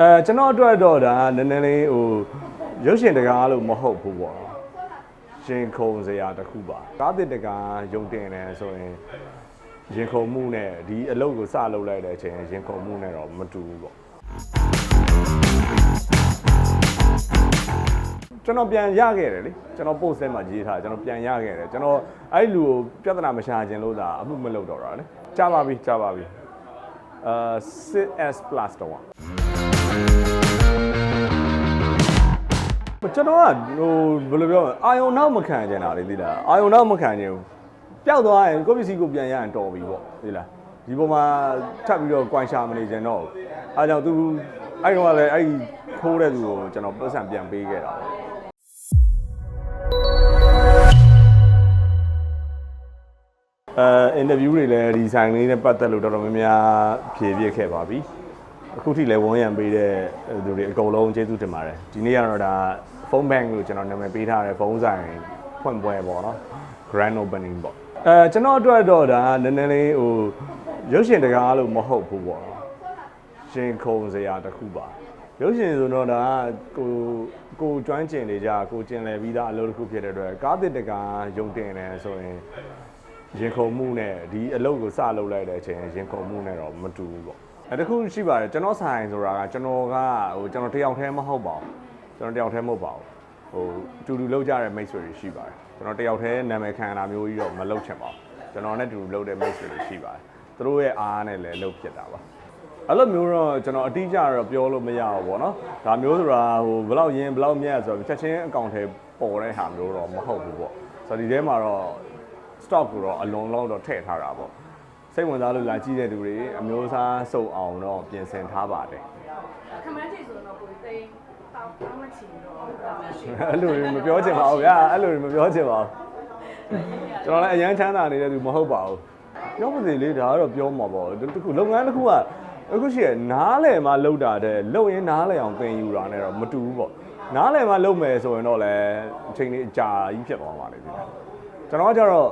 အဲကျွန်တော်အတွက်တော့ဒါနည်းနည်းလေးဟိုရုပ်ရှင်တကားလို့မဟုတ်ဘူးပေါ့ရှင်ခုံစရာတစ်ခုပါကားတစ်တကားယုံတင်တယ်ဆိုရင်ရင်ခုန်မှုနဲ့ဒီအလုပ်ကိုစလုပ်လိုက်တဲ့အချိန်ရင်ခုန်မှုနဲ့တော့မတူဘူးပေါ့ကျွန်တော်ပြန်ရခဲ့တယ်လေကျွန်တော် post ထဲမှာရေးထားတယ်ကျွန်တော်ပြန်ရခဲ့တယ်ကျွန်တော်အဲ့လူကိုပြဿနာမရှာခြင်းလို့သာအမှုမလုပ်တော့တာလေကြားပါပြီကြားပါပြီအာ 6s plus တော့ ကျွန်တော်ကဟိုဘယ်လိုပြောမလဲအာယုံနောက်မခံကြတာလေသိလားအာယုံနောက်မခံခြင်းဘူးပျောက်သွားရင်ကိုယ့်ပစ္စည်းကိုပြန်ရရင်တော်ပြီပေါ့သိလားဒီပေါ်မှာထပ်ပြီးတော့ကွိုင်းရှာမနေကြတော့ဘူးအားကြောင့် तू အဲ့တော့ကလည်းအဲ့ဒီခိုးတဲ့သူကိုကျွန်တော်ပတ်စံပြန်ပေးခဲ့တာပေါ့အဲအင်တာဗျူးတွေလည်းဒီဆိုင်လေးနဲ့ပတ်သက်လို့တော်တော်များများဖြေပြခဲ့ပါပြီ အခုထိလည်းဝန်းရံပေးတဲ့သူတွေအကုန်လုံးကျေးဇူးတင်ပါတယ်ဒီနေ့ကတော့ဒါဖုန်းဘန်လို့ကျွန်တော်နာမည်ပေးထားတဲ့ဖုန်းဆိုင်ဖွင့်ပွဲပေါ့နော် grand opening ပေါ့အဲကျွန်တော်အတွက်တော့ဒါနည်းနည်းလေးဟိုရုပ်ရှင်တကားလို့မဟုတ်ဘူးပေါ့ရှင်ခုံစရာတစ်ခုပါရုပ်ရှင်ဆိုတော့ဒါကိုကိုကျွမ်းကျင်နေကြကိုကျင်လည်ပြီးသားအလုပ်တစ်ခုဖြစ်တဲ့အတွက်ကားတစ်တကားယုံတင်တယ်ဆိုရင်ရင်ခုန်မှုနဲ့ဒီအလုပ်ကိုစလုပ်လိုက်တဲ့အချိန်ရင်ခုန်မှုနဲ့တော့မတူဘူးပေါ့ အဲတခုရှိပါတယ်ကျွန်တော်ဆိုင်ဆိုတာကကျွန်တော်ကဟိုကျွန်တော်တယောက်တည်းမဟုတ်ပါဘူးကျွန်တော်တယောက်တည်းမဟုတ်ပါဘူးဟိုတူတူလောက်ကြတဲ့မိတ်ဆွေတွေရှိပါတယ်ကျွန်တော်တယောက်တည်းနာမည်ခံတာမျိုးကြီးတော့မလုပ်ချင်ပါဘူးကျွန်တော်နဲ့တူတူလောက်တဲ့မိတ်ဆွေတွေရှိပါတယ်သူတို့ရဲ့အားနဲ့လည်းလုပ်ဖြစ်တာပါအဲ့လိုမျိုးတော့ကျွန်တော်အတိအကျတော့ပြောလို့မရဘူးပေါ့နော်ဒါမျိုးဆိုတာဟိုဘယ်လောက်ရင်းဘယ်လောက်မြတ်ဆိုတော့ချက်ချင်းအကောင့်ထဲပေါ်တဲ့ဟာမျိုးတော့မဟုတ်ဘူးပေါ့ဆိုတော့ဒီထဲမှာတော့ stock ကိုတော့အလုံးလုံးတော့ထည့်ထားတာပေါ့ စိတ်ဝင်စားလို့လာကြည့်တဲ့သူတွေအမျိုးအစားစုံအောင်တော့ပြင်ဆင်ထားပါတယ်ခမန်းချီဆိုတော့ကိုယ်သိတောင်းတောင်းမချီတော့ခမန်းချီအဲ့လိုတွေမပြောချင်ပါဘူးဗျာအဲ့လိုတွေမပြောချင်ပါဘူးကျွန်တော်လည်းအရန်ချမ်းသာနေတဲ့သူမဟုတ်ပါဘူးပြောပါစေလေဒါကတော့ပြောမှာပေါ့တခုလုပ်ငန်းတစ်ခုကအခုရှိရနားလည်မှလုပ်တာတဲ့လုပ်ရင်နားလည်အောင်သင်ယူတာနဲ့တော့မတူဘူးပေါ့နားလည်မှလုပ်မယ်ဆိုရင်တော့လည်းအချိန်လေးအကြာကြီးဖြစ်သွားပါလိမ့်မယ်ကျွန်တော်ကကြတော့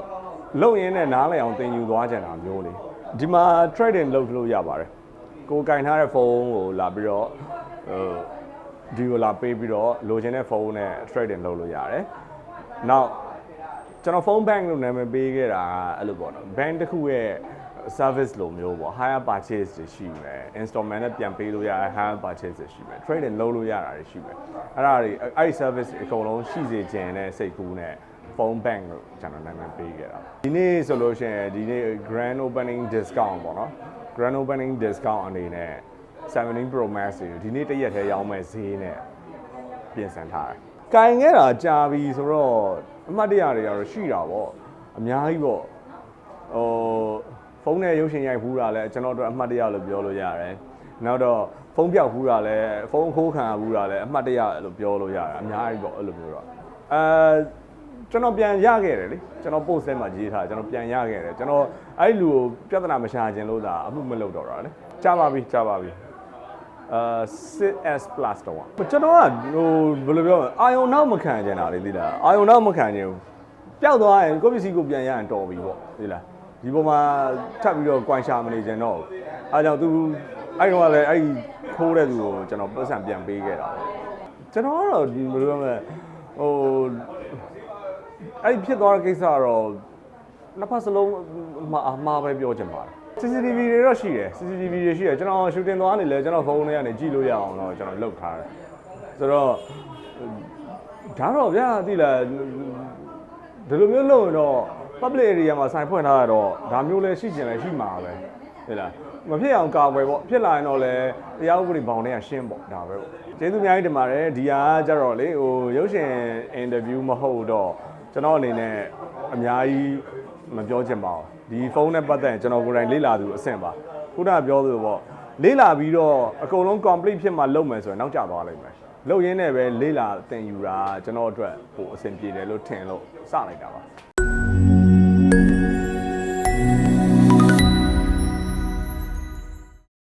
လုပ်ရင်းနဲ့နားလည်အောင်သင်ယူသွားကြတာမျိုးလေဒီမှာ trading လုပ်လို့ရပါတယ်ကိုယ်ကင်ထားတဲ့ဖုန်းကိုလာပြီးတော့ဟိုဒီကိုလာပေးပြီးတော့လိုချင်တဲ့ဖုန်းနဲ့ trading လုပ်လို့ရတယ်။နောက်ကျွန်တော်ဖုန်း bank လို့နာမည်ပေးခဲ့တာကအဲ့လိုပေါ့နော်။ bank တစ်ခုရဲ့ service လိုမျိုးပေါ့ higher purchase တွေရှိမယ် installment နဲ့ပြန်ပေးလို့ရတယ် higher purchase တွေရှိမယ် trading လုပ်လို့ရတာတွေရှိမယ်အဲ့ဒါတွေအဲ့ဒီ service တွေအကုန်လုံးရှိစေခြင်းနဲ့စိတ်ကူးနဲ့ ဖုန်း bank လို့ကျွန်တော်နာမည်ပေးခဲ့တာဒီနေ့ဆိုလို့ရှိရင်ဒီနေ့ grand opening discount ပေါ့နော် grand opening discount အနေနဲ့17 Pro Max ကိုဒီနေ့တစ်ရက်တည်းရောင်းမဲ့ဈေးနဲ့ပြင်ဆင်ထားတယ်။ကင်ခဲ့တာကြာပြီဆိုတော့အမှတ်တရတွေကတော့ရှိတာပေါ့။အများကြီးပေါ့။ဟိုဖုန်းနဲ့ရုပ်ရှင်ရိုက်ဖူးတာလည်းကျွန်တော်တို့အမှတ်တရလို့ပြောလို့ရတယ်။နောက်တော့ဖုန်းပြောက်ဖူးတာလည်းဖုန်းခိုးခံရဖူးတာလည်းအမှတ်တရလို့ပြောလို့ရတယ်။အများကြီးပေါ့အဲ့လိုမျိုးတော့။အဲ ကျွန်တော်ပြန်ရခဲ့တယ်လေကျွန်တော် post ထဲမှာရေးထားတယ်ကျွန်တော်ပြန်ရခဲ့တယ်ကျွန်တော်အဲ့လူကိုပြဿနာမရှာခြင်းလို့သာအမှုမလုပ်တော့တာလေကြားပါပြီကြားပါပြီအာ 6s plus တော့ကျွန်တော်ကဟိုဘယ်လိုပြောမလဲအာယုံနောက်မခံကြတာလေသိလားအာယုံနောက်မခံခြင်းဘူးပျောက်သွားရင်ကိုယ့်ပစ္စည်းကိုပြန်ရရင်တော်ပြီပေါ့သိလားဒီပေါ်မှာထပ်ပြီးတော့ကွိုင်းရှာမနေကြတော့ဘူးအားကြောင့် तू အဲ့တော့ကလည်းအဲ့ဒီခိုးတဲ့သူကိုကျွန်တော်ပတ်စံပြန်ပေးခဲ့တာပေါ့ကျွန်တော်ကတော့ဒီဘယ်လိုပြောမလဲဟို အဲ့ဒီဖြစ်သွားတဲ့ကိစ္စကတော့နှစ်ဖက်စလုံးအမှားအမှားပဲပြောချင်ပါတယ် CCTV တွေတော့ရှိတယ် CCTV တွေရှိတယ်ကျွန်တော်ရှူတင်သွားနေလဲကျွန်တော်ဖုန်းထဲကနေကြည့်လို့ရအောင်တော့ကျွန်တော်လုပ်ထားတယ်ဆိုတော့ဒါတော့ဗျာသိလားဒီလိုမျိုးလုပ်ရင်တော့ public area မှာဆိုင်ဖွင့်ထားရတော့ဒါမျိုးလဲရှိကျင်လဲရှိမှာပဲသိလားမဖြစ်အောင်ကာဝယ်ပေါ့ဖြစ်လာရင်တော့လဲတရားဥပဒေဘောင်တွေကရှင်းပေါ့ဒါပဲပေါ့ကျေးဇူးအများကြီးတင်ပါတယ်ဒီဟာကကြတော့လေဟိုရုပ်ရှင်အင်တာဗျူးမဟုတ်တော့ ကျွန်တော်အနေနဲ့အများကြီးမပြောချင်ပါဘူးဒီဖုန်းနဲ့ပတ်သက်ရင်ကျွန်တော်ကိုယ်တိုင်လေ့လာသူအဆင့်ပါခုနကပြောသလိုပေါ့လေ့လာပြီးတော့အကုန်လုံး complete ဖြစ်မှလုပ်မယ်ဆိုရင်နောက်ကျသွားလိမ့်မယ်လုပ်ရင်းနဲ့ပဲလေ့လာသင်ယူတာကျွန်တော်အတွက်ပိုအဆင်ပြေတယ်လို့ထင်လို့စလိုက်တာပါ